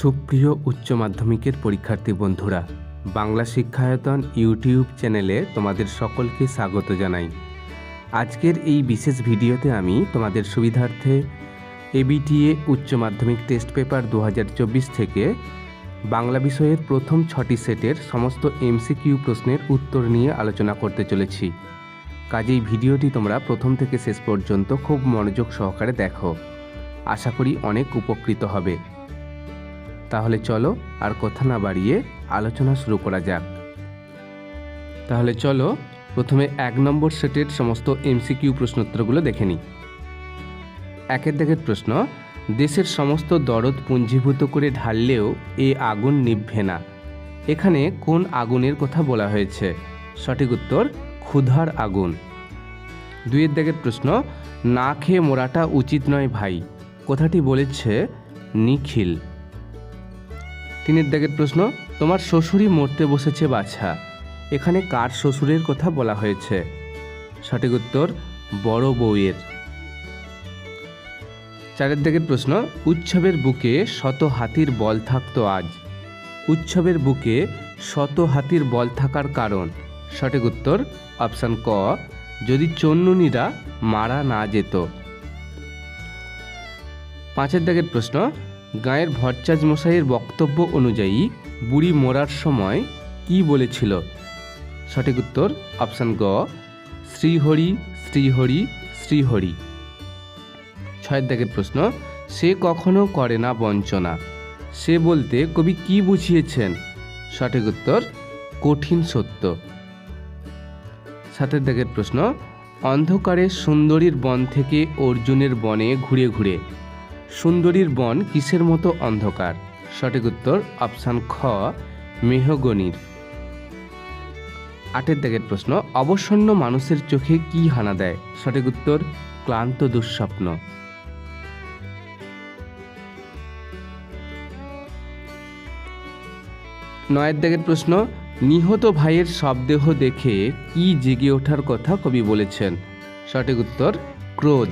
সুপ্রিয় উচ্চ মাধ্যমিকের পরীক্ষার্থী বন্ধুরা, বাংলা শিক্ষায়তন ইউটিউব চ্যানেলে তোমাদের সকলকে স্বাগত জানাই। আজকের এই বিশেষ ভিডিওতে আমি তোমাদের সুবিধার্থে এবিটিএ উচ্চ মাধ্যমিক টেস্ট পেপার দু হাজার চব্বিশ থেকে বাংলা বিষয়ের প্রথম ছটি সেটের সমস্ত এমসিকিউ প্রশ্নের উত্তর নিয়ে আলোচনা করতে চলেছি। কাজেই ভিডিওটি তোমরা প্রথম থেকে শেষ পর্যন্ত খুব মনোযোগ সহকারে দেখো। আশা করি অনেক উপকৃত হবে। তাহলে চলো আর কথা না বাড়িয়ে আলোচনা শুরু করা যাক। তাহলে চলো প্রথমে এক নম্বর সেটের সমস্ত এমসিকিউ প্রশ্নোত্তরগুলো দেখে নিই। একের দেখের প্রশ্ন, দেশের সমস্ত দরদ পুঞ্জীভূত করে ঢাললেও এ আগুন নিভবে না। এখানে কোন আগুনের কথা বলা হয়েছে? সঠিক উত্তর, ক্ষুধার আগুন। দুইয়ের দাগের প্রশ্ন, না খেয়ে মোরাটা উচিত নয় ভাই। কথাটি বলেছে, নিখিল। তিনের দাগের প্রশ্ন, তোমার শ্বশুরই মরতে বসেছে বাছা। এখানে কার শ্বশুরের কথা বলা হয়েছে? সঠিক উত্তর, বড় বউয়ের। চারের দিকের প্রশ্ন, উৎসবের বুকে শত হাতির বল থাকতো আজ। উৎসবের বুকে শত হাতির বল থাকার কারণ। সঠিক উত্তর, অপশান ক, যদি চন্নুনীরা মারা না যেত। পাঁচের দাগের প্রশ্ন গায়ের ভট্টাচ মশাইয়ের বক্তব্য অনুযায়ী বুড়ি মরার সময় কি বলেছিল? সঠিক উত্তর অপশান গ, শ্রীহরি শ্রীহরি শ্রীহরি। ছয়ের দাগের প্রশ্ন, সে কখনো করে না বঞ্চনা। সে বলতে কবি কি বুঝিয়েছেন? সঠিক উত্তর, কঠিন সত্য। সাতের দাগের প্রশ্ন, অন্ধকারে সুন্দরীর বন থেকে অর্জুনের বনে ঘুরে ঘুরে। সুন্দরীর বন কিসের মতো অন্ধকার? সঠিক উত্তর, অপশান খ, মেহগনির। আটের দাগের প্রশ্ন, অবসন্ন মানুষের চোখে কি হানা দেয়? সঠিক উত্তর, ক্লান্ত দুঃস্বপ্ন। নয়ের দাগের প্রশ্ন, নিহত ভাইয়ের শবদেহ দেখে কি জেগে ওঠার কথা কবি বলেছেন? সঠিক উত্তর, ক্রোধ।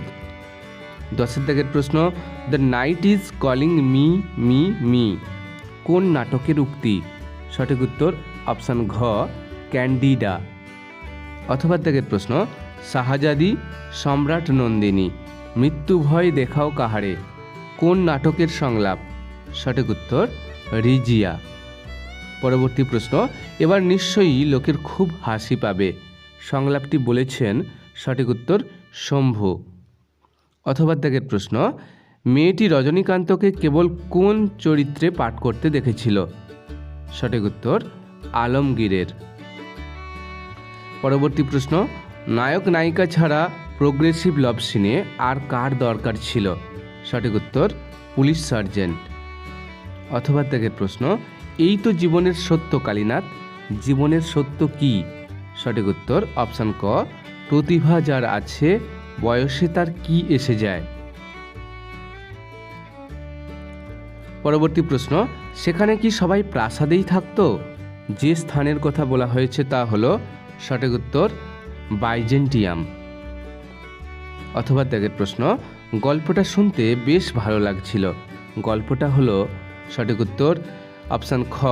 দশের দাগের প্রশ্ন the night is calling me me me কোন নাটকের উক্তি? সঠিক উত্তর, অপশান ঘ, ক্যান্ডিডা. অথবা দাগের প্রশ্ন, শাহজাদি, সম্রাট নন্দিনী, মৃত্যু ভয় দেখাও কাহারে? কোন নাটকের সংলাপ? সঠিক উত্তর, রিজিয়া. পরবর্তী প্রশ্ন, এবার নিশ্চয়ই লোকের খুব হাসি পাবে। সংলাপটি বলেছেন, সঠিক উত্তর, শম্ভু। অথবা ত্যাগের প্রশ্ন, মেয়েটি রজনীকান্তকে কেবল কোন চরিত্রে পাঠ করতে দেখেছিল? সঠিক উত্তর, আলমগীরের। পরবর্তী প্রশ্ন, নায়ক নায়িকা ছাড়া প্রোগ্রেসিভ লভ সিনে আর কার দরকার ছিল? সঠিক উত্তর, পুলিশ সার্জেন্ট অথবা ত্যাগের প্রশ্ন, এই তো জীবনের সত্য কালীনাথ, জীবনের সত্য কি? সঠিক উত্তর অপশান ক, প্রতিভা যার আছে বয়সে তার কি এসে যায়? পরবর্তী প্রশ্ন, সেখানে কি সবাই প্রাসাদেই থাকতো? যে স্থানের কথা বলা হয়েছে তা হলো সঠিক উত্তর, বাইজেন্টিয়াম। অথবা ত্যাগের প্রশ্ন, গল্পটা শুনতে বেশ ভালো লাগছিল। গল্পটা হলো সঠিক উত্তর, অপশান খ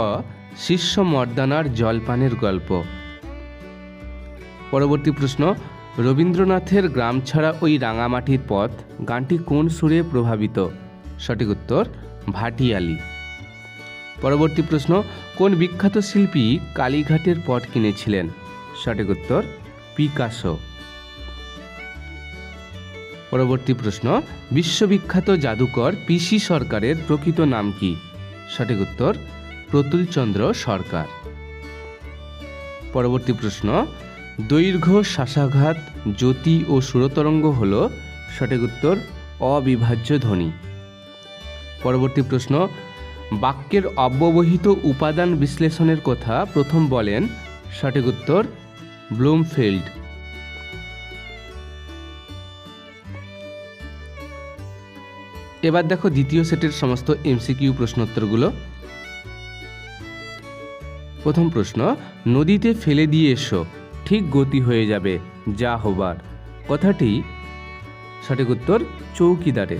শিষ্য মর্দানার জলপানের গল্প। পরবর্তী প্রশ্ন রবীন্দ্রনাথের গ্রাম ছাড়া ওই রাঙামাটির পথ গানটি কোন সুরে প্রভাবিত? সঠিক উত্তর, ভাটিয়ালি। পরবর্তী প্রশ্ন, কোন বিখ্যাত শিল্পী কালীঘাটের পট কিনেছিলেন? সঠিক উত্তর, পিকাসো। পরবর্তী প্রশ্ন, বিশ্ববিখ্যাত জাদুকর পিসি সরকারের প্রকৃত নাম কি? সঠিক উত্তর, প্রতুলচন্দ্র সরকার। পরবর্তী প্রশ্ন দৈর্ঘ্য শ্বাসাঘাত জ্যোতি ও সুরতরঙ্গ হল সঠিক উত্তর, অবিভাজ্য ধ্বনি। পরবর্তী প্রশ্ন, বাক্যের অব্যবহিত উপাদান বিশ্লেষণের কথা প্রথম বলেন, সঠিক উত্তর, ব্লুমফিল্ড। এবার দেখো দ্বিতীয় সেটের সমস্ত এমসিকিউ প্রশ্নোত্তরগুলো। প্রথম প্রশ্ন, নদীতে ফেলে দিয়ে এসো। ঠিক গতি হয়ে যাবে, যা হবার। কথাটি সঠিক উত্তর চৌকিদারে।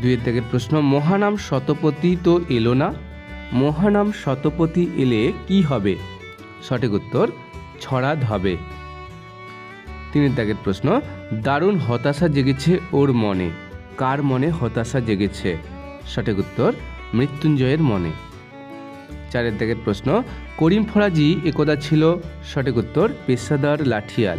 দুইয়ের দাগের প্রশ্ন, মহানাম শতপতি তো এলো না? মহানাম শতপতি এলে কি হবে? সঠিক উত্তর, ছড়াদ হবে। তিনের দাগের প্রশ্ন, দারুণ হতাশা জেগেছে ওর মনে। কার মনে হতাশা জেগেছে? সঠিক উত্তর, মৃত্যুঞ্জয়ের মনে। চারের দাগের প্রশ্ন, করিম ফরাজি একদা ছিল? সঠিক উত্তর, পেশাদার লাঠিয়াল।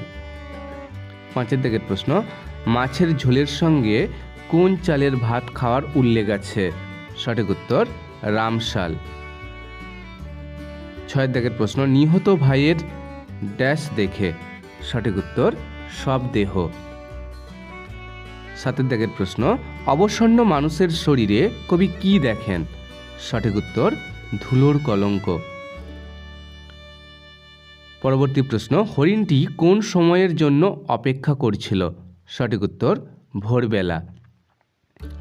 পাঁচের দাগের প্রশ্ন, মাছের ঝোলের সঙ্গে কোন চালের ভাত খাওয়ার উল্লেখ আছে? সঠিক উত্তর, রামশাল। ছয়ের দাগের প্রশ্ন, নিহত ভাইয়ের ড্যাশ দেখে। সঠিক উত্তর, সব দেহ। সাতের দাগের প্রশ্ন, অবসন্ন মানুষের শরীরে কবি কি দেখেন? সঠিক উত্তর ধুলোর কলঙ্ক। পরবর্তী প্রশ্ন, হরিণটি কোন সময়ের জন্য অপেক্ষা করছিল? সঠিক উত্তর, ভোরবেলা।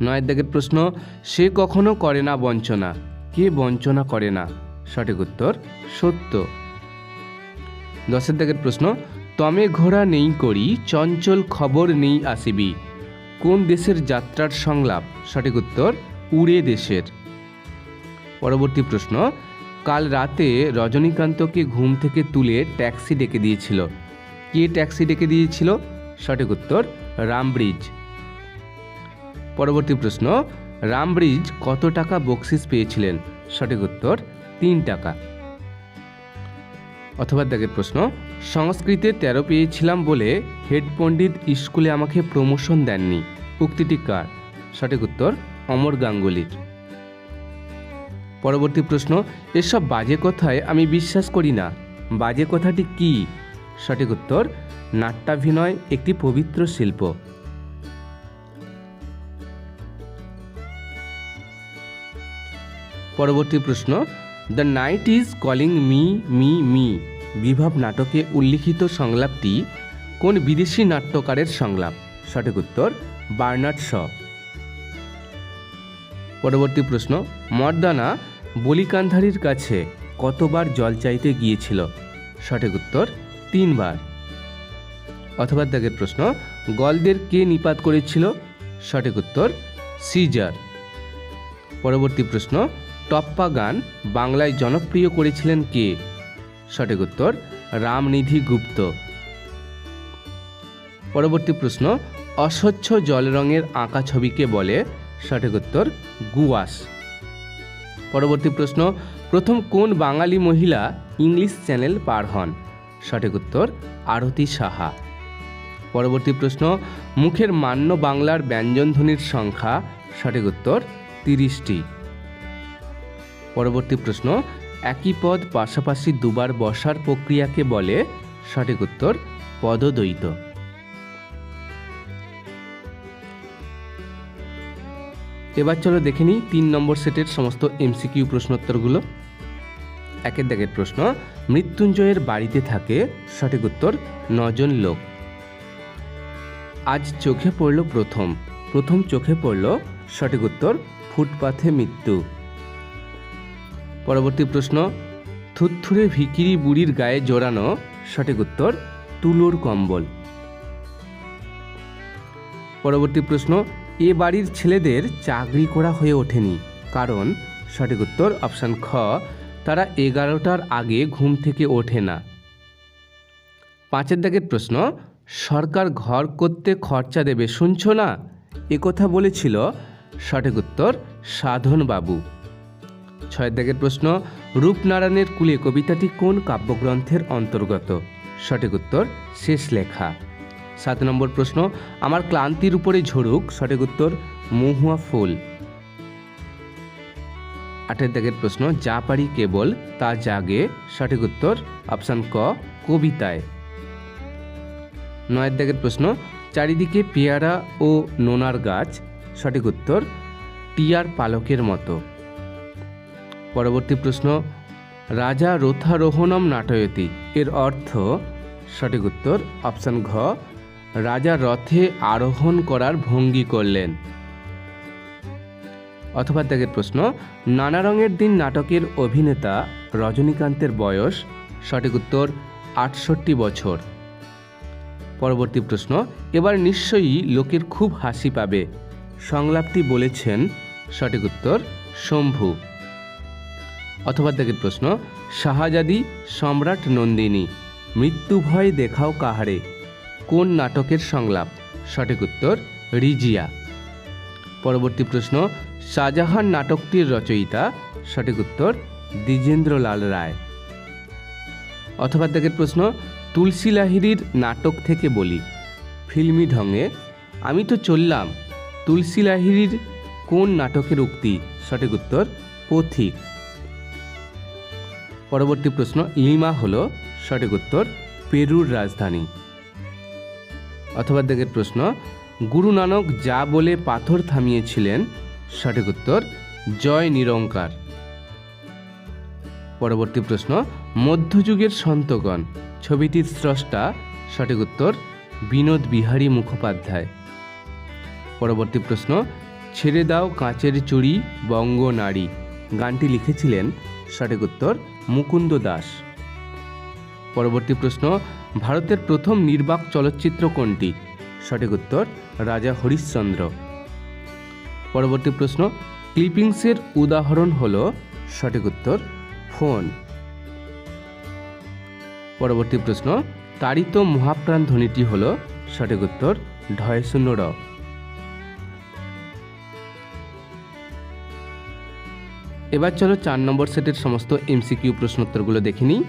নয়ের দাগের প্রশ্ন, সে কখনো করে না বঞ্চনা। কে বঞ্চনা করে না? সঠিক উত্তর, সত্য। দশের দাগের প্রশ্ন, তমে ঘোড়া নেই করি, চঞ্চল খবর নেই আসিবি। কোন দেশের যাত্রার সংলাপ? সঠিক উত্তর, উড়ে দেশের। পরবর্তী প্রশ্ন, কাল রাতে রজনীকান্তকে ঘুম থেকে তুলে ট্যাক্সি ডেকে দিয়েছিল। কে ট্যাক্সি ডেকে দিয়েছিল? সঠিক উত্তর, রামব্রিজ। পরবর্তী প্রশ্ন, রামব্রিজ কত টাকা বকশিস পেয়েছিলেন? সঠিক উত্তর, তিন টাকা। অথবা দেখের প্রশ্ন, সংস্কৃতে তেরো পেয়েছিলাম বলে হেড পণ্ডিত স্কুলে আমাকে প্রমোশন দেননি। উক্তিটি কার? সঠিক উত্তর, অমর গাঙ্গুলির। পরবর্তী প্রশ্ন, এসব বাজে কথায় আমি বিশ্বাস করি না। বাজে কথাটি কি? সঠিক উত্তর, নাট্যাভিনয় একটি পবিত্র শিল্প। পরবর্তী প্রশ্ন, the night is calling me me me. বিভব নাটকে উল্লিখিত সংলাপটি কোন বিদেশি নাট্যকারের সংলাপ? সঠিক উত্তর, বার্নার্ড শ। পরবর্তী প্রশ্ন, মর্দানা বলিকান্ধারীর কাছে কতবার জল চাইতে গিয়েছিল? সঠিক উত্তর, তিনবার। অথবা দাগের প্রশ্ন, গলদের কে নিপাত করেছিল? সঠিক উত্তর, সিজার। পরবর্তী প্রশ্ন টপ্পা গান বাংলায় জনপ্রিয় করেছিলেন কে? সঠিক উত্তর, রামনিধি গুপ্ত। পরবর্তী প্রশ্ন, অস্বচ্ছ জল রঙের আঁকা ছবিকে বলে সঠিক উত্তর, গুয়াস। পরবর্তী প্রশ্ন, প্রথম কোন বাঙালি মহিলা ইংলিশ চ্যানেল পার হন? সঠিক উত্তর, আরতি সাহা। পরবর্তী প্রশ্ন, মুখের মান্য বাংলার ব্যঞ্জনধ্বনির সংখ্যা? সঠিক উত্তর, তিরিশটি। পরবর্তী প্রশ্ন, একই পদ পাশাপাশি দুবার বসার প্রক্রিয়াকে বলে? সঠিক উত্তর, পদদ্বৈত। এবার চলো দেখে নিই তিন নম্বর সেটের সমস্ত এমসিকিউ প্রশ্নোত্তরগুলো। একের দাগের প্রশ্ন, মৃত্যুঞ্জয়ের বাড়িতে থাকে সঠিক উত্তর, নজন লোক। আজ চোখে পড়ল প্রথম প্রথম চোখে পড়ল সঠিক উত্তর, ফুটপাথে মৃত্যু। পরবর্তী প্রশ্ন, থুথুরে ভিকিরি বুড়ির গায়ে জোড়ানো সঠিক উত্তর, তুলোর কম্বল। পরবর্তী প্রশ্ন এ বাড়ির ছেলেদের চাকরি করা হয়ে ওঠেনি। কারণ সঠিক উত্তর অপশান খ, তারা এগারোটার আগে ঘুম থেকে ওঠে না। পাঁচের দাগের প্রশ্ন, সরকার ঘর করতে খরচা দেবে শুনছো না? কথা বলেছিল সঠিক উত্তর সাধন বাবু ছয়ের দাগের প্রশ্ন, রূপনারায়ণের কুলে কবিতাটি কোন কাব্যগ্রন্থের অন্তর্গত? সঠিক উত্তর শেষ লেখা। সাত নম্বর প্রশ্ন, আমার ক্লান্তির উপরে ঝরুক, সঠিক উত্তর, মহুয়া ফুল। আটের দাগের প্রশ্ন, যা পারি কেবল, তা জাগে, সঠিক উত্তর, অপশান ক, কবিতায়। নয়ের দাগের প্রশ্ন, চারিদিকে পেয়ারা ও নোনার গাছ, সঠিক উত্তর, টিয়ার পালকের মতো। পরবর্তী প্রশ্ন, রাজা রোথারোহণম নাটয়তি, এর অর্থ, সঠিক উত্তর, অপশান ঘ রাজা রথে আরোহণ করার ভঙ্গি করলেন। অথবা ত্যাগের প্রশ্ন, নানা রঙের দিন নাটকের অভিনেতা রজনীকান্তের বয়স সঠিক উত্তর, আটষট্টি বছর। পরবর্তী প্রশ্ন, এবার নিশ্চয়ই লোকের খুব হাসি পাবে। সংলাপটি বলেছেন সঠিক উত্তর, শম্ভু। অথবা দেখের প্রশ্ন, শাহজাদি সম্রাট নন্দিনী মৃত্যু ভয় দেখাও কাহারে? কোন নাটকের সংলাপ? সঠিক উত্তর, রিজিয়া। পরবর্তী প্রশ্ন, শাহজাহান নাটকটির রচয়িতা? সঠিক উত্তর, দ্বিজেন্দ্রলাল রায়। অথবা দেখের প্রশ্ন, তুলসী লাহিড়ির নাটক থেকে বলি। ফিল্মি ঢঙে, আমি তো চললাম, তুলসী লাহিড়ির কোন নাটকের উক্তি? সঠিক উত্তর, পথিক। পরবর্তী প্রশ্ন, লিমা হলো? সঠিক উত্তর, পেরুর রাজধানী। অথবা দেখের প্রশ্ন, গুরু নানক যা বলে পাথর থামিয়েছিলেন, সঠিক উত্তর, জয় নিরঙ্কার। পরবর্তী প্রশ্ন, মধ্যযুগের সন্তগণ, ছবিটির স্রষ্টা, সঠিক উত্তর, বিনোদ বিহারী মুখোপাধ্যায়। পরবর্তী প্রশ্ন, ছেড়ে দাও কাঁচের চুড়ি, বঙ্গ নারী। গানটি লিখেছিলেন, সঠিক উত্তর, মুকুন্দ দাস। পরবর্তী প্রশ্ন, ভারতের প্রথম নির্বাক চলচ্চিত্র কোনটি? সঠিক উত্তর, রাজা হরিশ্চন্দ্র। পরবর্তী প্রশ্ন, ক্লিপিংসের উদাহরণ হল, সঠিক উত্তর, ফোন। পরবর্তী প্রশ্ন, তারিত মহাপ্রাণ ধ্বনিটি হল, সঠিক উত্তর ঢয় শূন্য র। এবার চলো চার নম্বর সেটের সমস্ত এমসিকিউ প্রশ্নোত্তরগুলো দেখে নিই।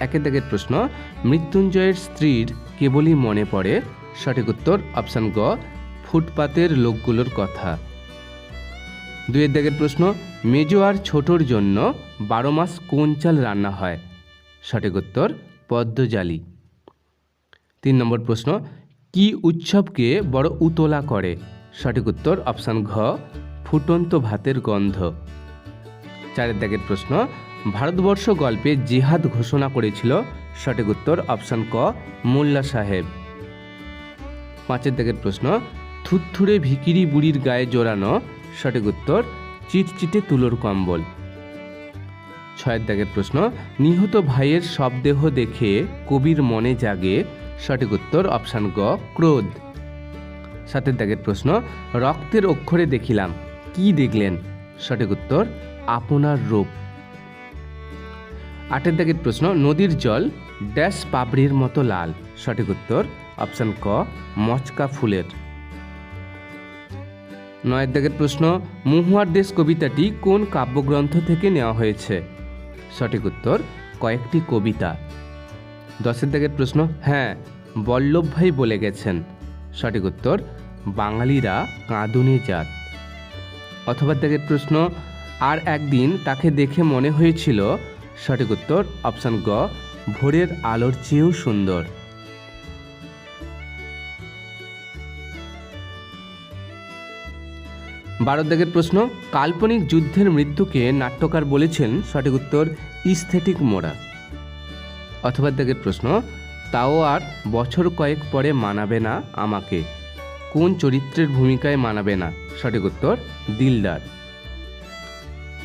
একের দাগের প্রশ্ন, মৃত্যুঞ্জয়ের স্ত্রীর কেবলই মনে পড়ে? সঠিক উত্তর অপশান গ, ফুটপাতের লোকগুলোর কথা। দুয়ের দাগের প্রশ্ন, মেজো আর ছোটর জন্য বারো মাস কোন চাল রান্না হয়? সঠিক উত্তর, পদ্মজালি। তিন নম্বর প্রশ্ন, কি উৎসবকে বড় উতলা করে? সঠিক উত্তর অপশান ঘ, ফুটন্ত ভাতের গন্ধ। চারের দাগের প্রশ্ন ভারতবর্ষ গল্পে জিহাদ ঘোষণা করেছিল, সঠিক উত্তর অপশান ক, মোল্লা সাহেব। পাঁচের দাগের প্রশ্ন থুতথুরে ভিকিরি বুড়ির গায়ে জোড়ানো সঠিক উত্তর, চিটচিটে তুলোর কম্বল। ছয়ের দাগের প্রশ্ন, নিহত ভাইয়ের শবদেহ দেখে কবির মনে জাগে, সঠিক উত্তর অপশান গ, ক্রোধ। সাতের দাগের প্রশ্ন, রক্তের অক্ষরে দেখিলাম, কি দেখলেন? সঠিক উত্তর, আপনার রূপ। আটের দাগের প্রশ্ন, নদীর জল ড্যাশ পাবড়ির মতো লাল। সঠিক উত্তর, অপশান ক, মচকা ফুলের। নয়ের দাগের প্রশ্ন, মহুয়ার দেশ কবিতাটি কোন কাব্যগ্রন্থ থেকে নেওয়া হয়েছে? সঠিক উত্তর, কয়েকটি কবিতা। দশের দাগের প্রশ্ন হ্যাঁ বল্লভ ভাই বলে গেছেন। সঠিক উত্তর, বাঙালিরা কাঁদুনে জাত। অথবা দাগের প্রশ্ন, আর একদিন তাকে দেখে মনে হয়েছিল সঠিক উত্তর অপশান গ, ভোরের আলোর চেয়েও সুন্দর। বারো দাগের প্রশ্ন, কাল্পনিক যুদ্ধের মৃত্যুকে নাট্যকার বলেছেন সঠিক উত্তর ইস্থেটিক মোড়া অথবা দাগের প্রশ্ন, তাও আর বছর কয়েক পরে মানাবে না আমাকে। কোন চরিত্রের ভূমিকায় মানাবে না? সঠিক উত্তর, দিলদার।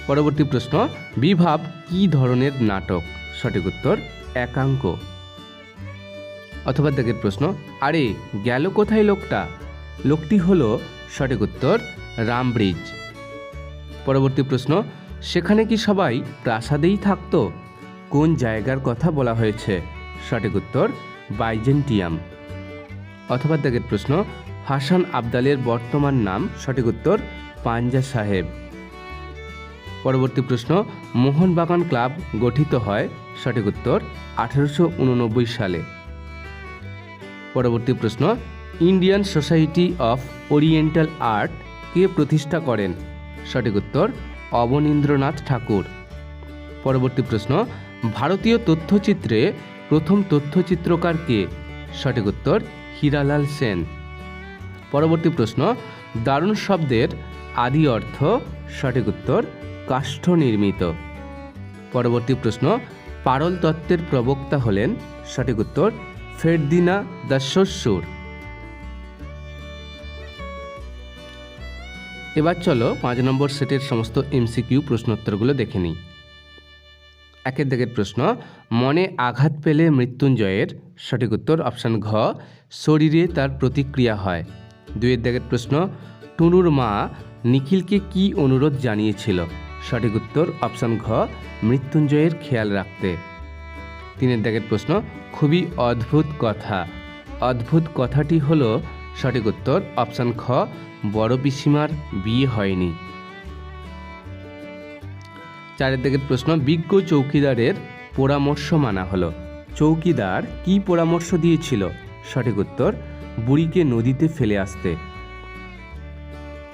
পরবর্তী প্রশ্ন, বিভাব কি ধরনের নাটক? সঠিক উত্তর, একাঙ্ক। অথবা দেখের প্রশ্ন, আরে, গেল কোথায় লোকটা? লোকটি হলো, সঠিক উত্তর, রামব্রিজ। পরবর্তী প্রশ্ন, সেখানে কি সবাই প্রাসাদেই থাকতো? কোন জায়গার কথা বলা হয়েছে? সঠিক উত্তর, বাইজেন্টিয়াম। অথবা দেখের প্রশ্ন, হাসান আবদালের বর্তমান নাম, সঠিক উত্তর পাঞ্জা সাহেব। পরবর্তী প্রশ্ন, মোহনবাগান ক্লাব গঠিত হয় সঠিক উত্তর আঠেরোশো উননব্বই সালে। পরবর্তী প্রশ্ন, Indian society of oriental art কে প্রতিষ্ঠা করেন? সঠিক উত্তর, অবনীন্দ্রনাথ ঠাকুর। পরবর্তী প্রশ্ন, ভারতীয় তথ্যচিত্রে প্রথম তথ্যচিত্রকার কে? সঠিক উত্তর, হীরালাল সেন। পরবর্তী প্রশ্ন, দারুণ শব্দের আদি অর্থ সঠিক উত্তর কাষ্ঠ নির্মিত। পরবর্তী প্রশ্ন, পারল তত্ত্বের প্রবক্তা হলেন, সঠিক উত্তর, ফেরদিনা দ্য এবার চলো পাঁচ নম্বর সেটের সমস্ত এমসিকিউ প্রশ্নোত্তরগুলো দেখে নিই। একের দিকের প্রশ্ন, মনে আঘাত পেলে মৃত্যুঞ্জয়ের? সঠিক উত্তর, অপশান ঘ, শরীরে তার প্রতিক্রিয়া হয়। দুইয়ের দিকের প্রশ্ন, টুনুর মা নিখিলকে কি অনুরোধ জানিয়েছিল? সঠিক উত্তর অপশান ঘ, মৃত্যুঞ্জয়ের খেয়াল রাখতে। তিনের দাগের প্রশ্ন, খুবই অদ্ভুত কথা। অদ্ভুত কথাটি হল সঠিক উত্তর অপশান খ, বড় পিসিমার বিয়ে হয়নি। চারের দিকের প্রশ্ন, বিজ্ঞ চৌকিদারের পরামর্শ মানা হলো। চৌকিদার কি পরামর্শ দিয়েছিল? সঠিক উত্তর, বুড়িকে নদীতে ফেলে আসতে।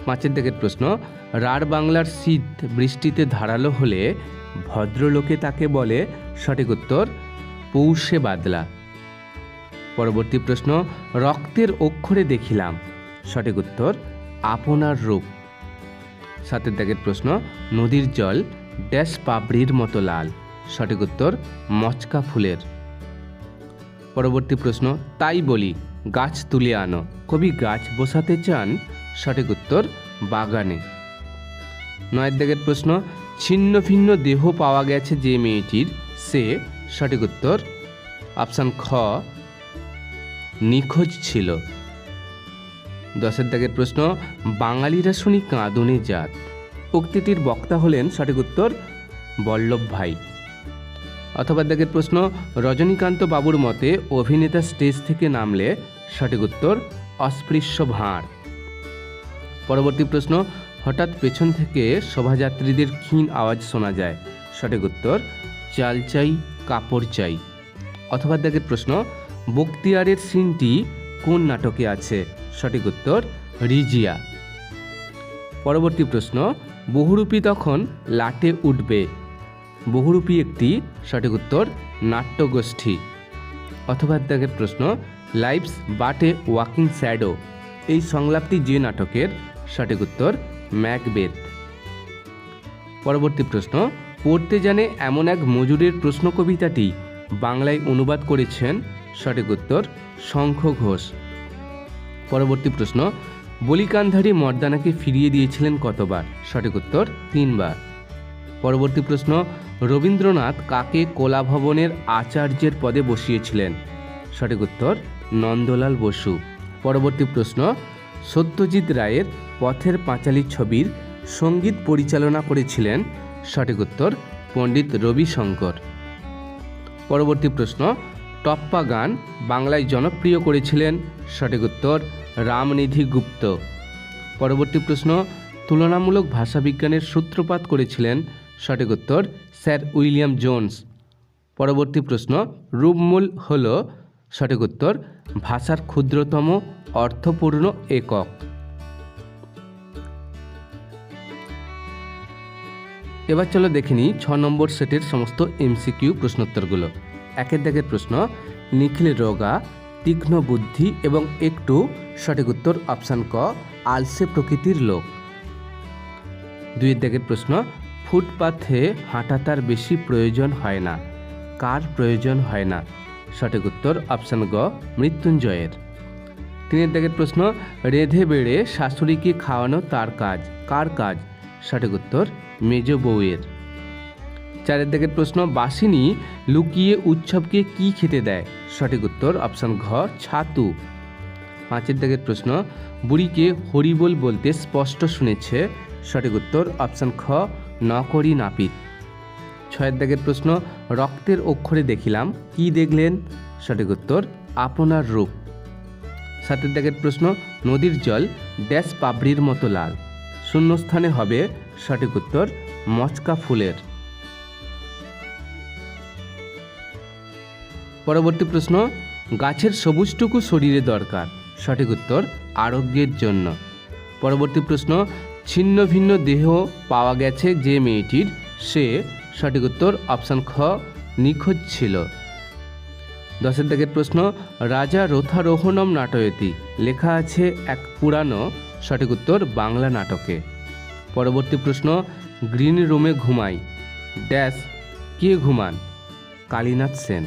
পাঁচের দিকের প্রশ্ন রাঢ় বাংলার শীত বৃষ্টিতে ধারালো হলে ভদ্রলোকে তাকে বলে, সঠিক উত্তর, পৌষে বাদলা। পরবর্তী প্রশ্ন, রক্তের অক্ষরে দেখিলাম। সঠিক উত্তর, আপনার রূপ। সাতের দাগের প্রশ্ন, নদীর জল ড্যাশ পাবড়ির মতো লাল। সঠিক উত্তর, মচকা ফুলের। পরবর্তী প্রশ্ন, তাই বলি, গাছ তুলে আনো। কবি গাছ বসাতে চান? সঠিক উত্তর, বাগানে। নয়ের দাগের প্রশ্ন, ছিন্ন ভিন্ন দেহ পাওয়া গেছে যে মেয়েটির? সে সঠিক উত্তর, অপশান খ, নিখোঁজ ছিল। দশের দাগের প্রশ্ন, বাঙালিরা শুনি কাঁদনে জাত। উক্তিটির বক্তা হলেন সঠিক উত্তর, বল্লভ ভাই। অথবা দাগের প্রশ্ন, রজনীকান্ত বাবুর মতে অভিনেতা স্টেজ থেকে নামলে সঠিক উত্তর, অস্পৃশ্য ভাঁড়। পরবর্তী প্রশ্ন হঠাৎ পেছন থেকে শোভাযাত্রীদের ক্ষীণ আওয়াজ শোনা যায়। সঠিক উত্তর, চাল চাই, কাপড় চাই। অথবা দাগের প্রশ্ন, বক্তিয়ারের সিনটি কোন নাটকে আছে? সঠিক উত্তর, রিজিয়া। পরবর্তী প্রশ্ন, বহুরূপী তখন লাটে উঠবে। বহুরূপী একটি, সঠিক উত্তর, নাট্যগোষ্ঠী। অথবা দাগের প্রশ্ন, লাইফস বাট ওয়াকিং শ্যাডো এই সংলাপটি যে নাটকের? সঠিক উত্তর ম্যাকবেথ। পরবর্তী প্রশ্ন, পড়তে জানে এমন এক মজুরের প্রশ্ন কবিতাটি বাংলায় অনুবাদ করেছেন, সঠিক উত্তর শঙ্খ ঘোষ। পরবর্তী প্রশ্ন, বলিকান্ধারী মর্দানাকে ফিরিয়ে দিয়েছিলেন কতবার? সঠিক উত্তর তিনবার। পরবর্তী প্রশ্ন, রবীন্দ্রনাথ কাকে কলা ভবনের আচার্যের পদে বসিয়েছিলেন? সঠিক উত্তর নন্দলাল বসু। পরবর্তী প্রশ্ন সত্যজিৎ রায়ের পথের পাঁচালী ছবির সংগীত পরিচালনা করেছিলেন সঠিক উত্তর পণ্ডিত রবিশঙ্কর। পরবর্তী প্রশ্ন, টপ্পা গান বাংলায় জনপ্রিয় করেছিলেন সঠিক উত্তর রামনিধি গুপ্ত। পরবর্তী প্রশ্ন, তুলনামূলক ভাষাবিজ্ঞানের সূত্রপাত করেছিলেন সঠিক উত্তর স্যার উইলিয়াম জোন্স। পরবর্তী প্রশ্ন, রূপমূল হল সঠিক উত্তর, ভাষার ক্ষুদ্রতম, অর্থপূর্ণ একক। এবার চলো দেখে নিই ছ নম্বর সেটের সমস্ত এমসিকিউ প্রশ্নোত্তরগুলো। একের দাগের প্রশ্ন, নিখিল রোগা, তীক্ষ্ণ বুদ্ধি এবং একটু সঠিক উত্তর অপশান ক, আলসে প্রকৃতির লোক। দুইয়ের দাগের প্রশ্ন, ফুটপাথে হাঁটা তার বেশি প্রয়োজন হয় না, কার প্রয়োজন হয় না? সঠিক উত্তর অপশান গ, মৃত্যুঞ্জয়ের। তিনের দাগের প্রশ্ন, রেধে বেড়ে শাশুড়িকে খাওয়ানো তার কাজ, কার কাজ? সঠিক উত্তর, মেজ বউয়ের। চারের দিকের প্রশ্ন, বাসিনী লুকিয়ে উৎসবকে কি খেতে দেয়? সঠিক উত্তর অপশান ঘ, ছাতু। পাঁচের দিকের প্রশ্ন, বুড়িকে হরিবোল বলতে স্পষ্ট শুনেছে। সঠিক উত্তর অপশান খ, নকরি নাপিত। ছয়ের দাগের প্রশ্ন, রক্তের অক্ষরে দেখিলাম, কি দেখলেন? সঠিক উত্তর, আপনার রূপ। সাতের দাগের প্রশ্ন, নদীর জল ড্যাশ পাবড়ির মতো লাল। শূন্যস্থানে হবে, সঠিক উত্তর, মচকা ফুলের। পরবর্তী প্রশ্ন, গাছের সবুজটুকু শরীরে দরকার, সঠিক উত্তর, আরোগ্যের জন্য। পরবর্তী প্রশ্ন, ছিন্ন ভিন্ন দেহ পাওয়া গেছে যে মেয়েটির, সে সঠিক উত্তর অপশান খ, নিখোঁজ ছিল। দশের দাগের প্রশ্ন, রাজা রথারোহণম নাটয়তি, লেখা আছে এক পুরানো সঠিক উত্তর বাংলা নাটকে। পরবর্তী প্রশ্ন, গ্রিন রুমে ঘুমাই, ড্যাশ, কে ঘুমান? কালীনাথ সেন।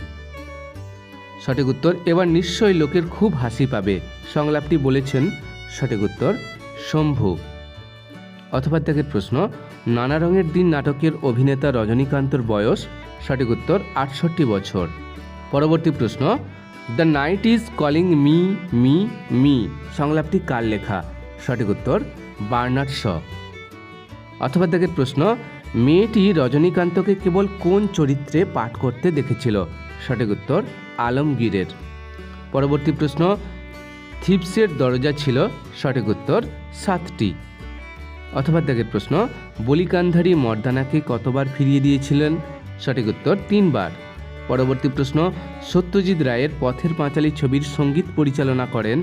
সঠিক উত্তর, এবার নিশ্চয়ই লোকের খুব হাসি পাবে। সংলাপটি বলেছেন সঠিক উত্তর শম্ভু। অথবা ত্যাগের প্রশ্ন নানা রঙের দিন নাটকের অভিনেতা রজনীকান্তর বয়স সঠিক উত্তর আটষট্টি বছর। পরবর্তী প্রশ্ন, the night is calling me me me সংলাপটি কার লেখা? সঠিক উত্তর, বার্নার্ড শ। অথবা দেখের প্রশ্ন, মেয়েটি রজনীকান্তকে কেবল কোন চরিত্রে পাঠ করতে দেখেছিল? সঠিক উত্তর, আলমগীরের। পরবর্তী প্রশ্ন, থিপসের দরজা ছিল? সঠিক উত্তর, সাতটি। অথবা দেখের প্রশ্ন, বলিকান্ধারী মর্দানাকে কতবার ফিরিয়ে দিয়েছিলেন? সঠিক উত্তর, তিনবার। পরবর্তী প্রশ্ন, সত্যজিৎ রায়ের পথের পাঁচালী ছবির সংগীত পরিচালনা করেন?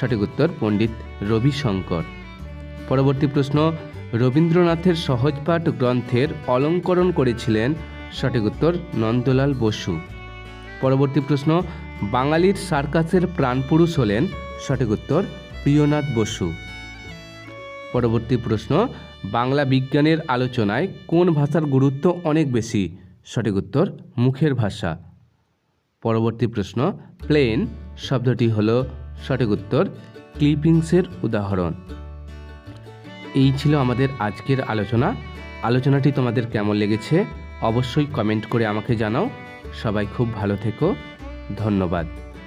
সঠিক উত্তর, পণ্ডিত রবিশঙ্কর। পরবর্তী প্রশ্ন, রবীন্দ্রনাথের সহজপাঠ গ্রন্থের অলঙ্করণ করেছিলেন? সঠিক উত্তর, নন্দলাল বসু। পরবর্তী প্রশ্ন, বাঙালির সার্কাসের প্রাণপুরুষ হলেন? সঠিক উত্তর, প্রিয়নাথ বসু। পরবর্তী প্রশ্ন, বাংলা বিজ্ঞানের আলোচনায় কোন ভাষার গুরুত্ব অনেক বেশি? সঠিক উত্তর, মুখের ভাষা। পরবর্তী প্রশ্ন, প্লেন শব্দটি হল সঠিক উত্তর, ক্লিপিংসের উদাহরণ। এই ছিল আমাদের আজকের আলোচনা। আলোচনাটি তোমাদের কেমন লেগেছে অবশ্যই কমেন্ট করে আমাকে জানাও। সবাই খুব ভালো থেকো। ধন্যবাদ।